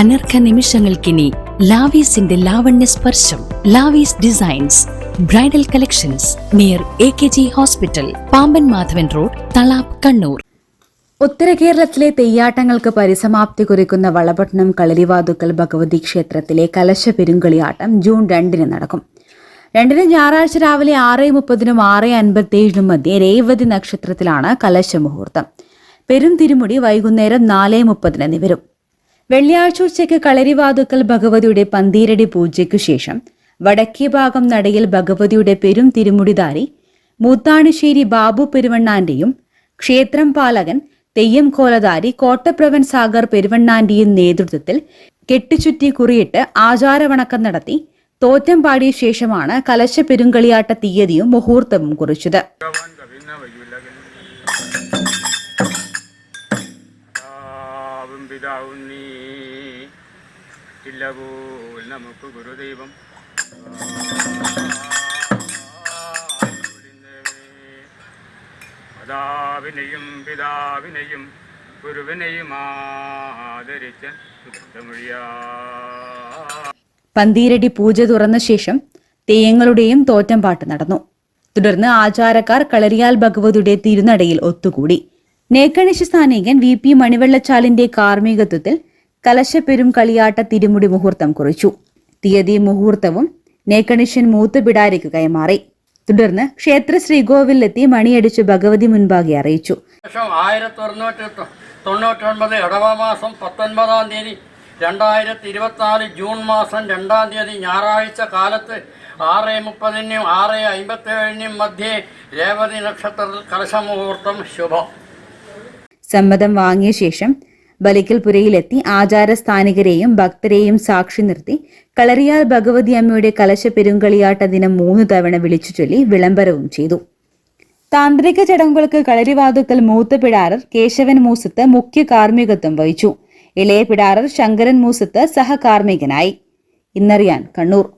അനർഘ നിമിഷങ്ങൾക്കിനി ലാവീസിന്റെ ലാവണ്യ സ്പർശം Lavees designs bridal collections near A K G hospital Pamban Madhavan road Thalap Kannur. ഉത്തര കേരളത്തിലെ തെയ്യാട്ടങ്ങൾക്ക് പരിസമാപ്തി കുറിക്കുന്ന വളപട്ടണം കളരിവാതുക്കൽ ഭഗവതി ക്ഷേത്രത്തിലെ കലശ പെരുങ്കളിയാട്ടം ജൂൺ രണ്ടിന് നടക്കും. രണ്ടിന് ഞായറാഴ്ച രാവിലെ ആറ് മുപ്പതിനും ആറ് അൻപത്തിയേഴിനും മധ്യേ രേവതി നക്ഷത്രത്തിലാണ് കലശ മുഹൂർത്തം. പെരും തിരുമുടി വൈകുന്നേരം നാല് മുപ്പതിന് നിവരും. വെള്ളിയാഴ്ച ഉച്ചയ്ക്ക് കളരിവാതുക്കൽ ഭഗവതിയുടെ പന്തീരടി പൂജയ്ക്കു ശേഷം വടക്കേ ഭാഗം നടയിൽ ഭഗവതിയുടെ പെരും തിരുമുടിദാരി മൂത്താണിശ്ശേരി ബാബു പെരുവണ്ണാന്റെയും ക്ഷേത്രം പാലകൻ തെയ്യം കോലധാരി കോട്ടപ്രവൻ സാഗർ പെരുവണ്ണാന്റെയും നേതൃത്വത്തിൽ കെട്ടിച്ചുറ്റി കുറിയിട്ട് ആചാരവണക്കം നടത്തി തോറ്റം പാടിയ ശേഷമാണ് കലശ പെരുങ്കളിയാട്ട തീയതിയും മുഹൂർത്തവും കുറിച്ചത്. പിതാവും പിതാവും നീ ഇല്ലപോൽ നമുക്ക് ഗുരുദൈവം. മാതാവിനെയും പിതാവിനെയും ഗുരുവിനെയും ആദരിച്ച പന്തീരടി പൂജ തുറന്ന ശേഷം തെയ്യങ്ങളുടെയും തോറ്റംപാട്ട് നടന്നു. തുടർന്ന് ആചാരക്കാർ കളരിയാൽ ഭഗവതിയുടെ തിരുനടയിൽ ഒത്തുകൂടി. നേക്കണിശ സ്ഥാനികൻ വി പി മണിവെള്ളച്ചാലിന്റെ കാർമ്മികത്വത്തിൽ കലശപ്പെരും കളിയാട്ട തിരുമുടി മുഹൂർത്തം കുറിച്ചു. തീയതി മുഹൂർത്തവും നേക്കണിശൻ മൂത്ത് കൈമാറി. തുടർന്ന് ക്ഷേത്ര ശ്രീകോവിലെത്തി മണിയടിച്ച് ഭഗവതി മുൻപാകെ അറിയിച്ചു. ആയിരത്തി തൊണ്ണൂറ്റി തൊണ്ണൂറ്റൊൻപത് ഇടവമാസം പത്തൊൻപതാം തീയതി രണ്ടായിരത്തി ഇരുപത്തിനാല് ജൂൺ മാസം രണ്ടാം തീയതി ഞായറാഴ്ച കാലത്ത് ആറ് മുപ്പതിനും ആറ് അമ്പത്തേഴിനും മധ്യേ രേവതി നക്ഷത്രത്തിൽ കലശമുഹൂർത്തം ശുഭം. സമ്മതം വാങ്ങിയ ശേഷം ബലിക്കൽപുരയിലെത്തി ആചാരസ്ഥാനികരെയും ഭക്തരെയും സാക്ഷി നിർത്തി കളറിയാൽ ഭഗവതി അമ്മയുടെ കലശ പെരുങ്കളിയാട്ട ദിനം മൂന്ന് തവണ വിളിച്ചു ചൊല്ലി വിളംബരവും ചെയ്തു. താന്ത്രിക ചടങ്ങുകൾക്ക് കളരിവാതുക്കൽ മൂത്ത പിടാരർ കേശവൻ മൂസത്ത് മുഖ്യ കാർമ്മികത്വം വഹിച്ചു. ഇളയ പിടാരർ ശങ്കരൻ മൂസത്ത് സഹകാർമ്മികനായി. ഇന്നറിയാൻ കണ്ണൂർ.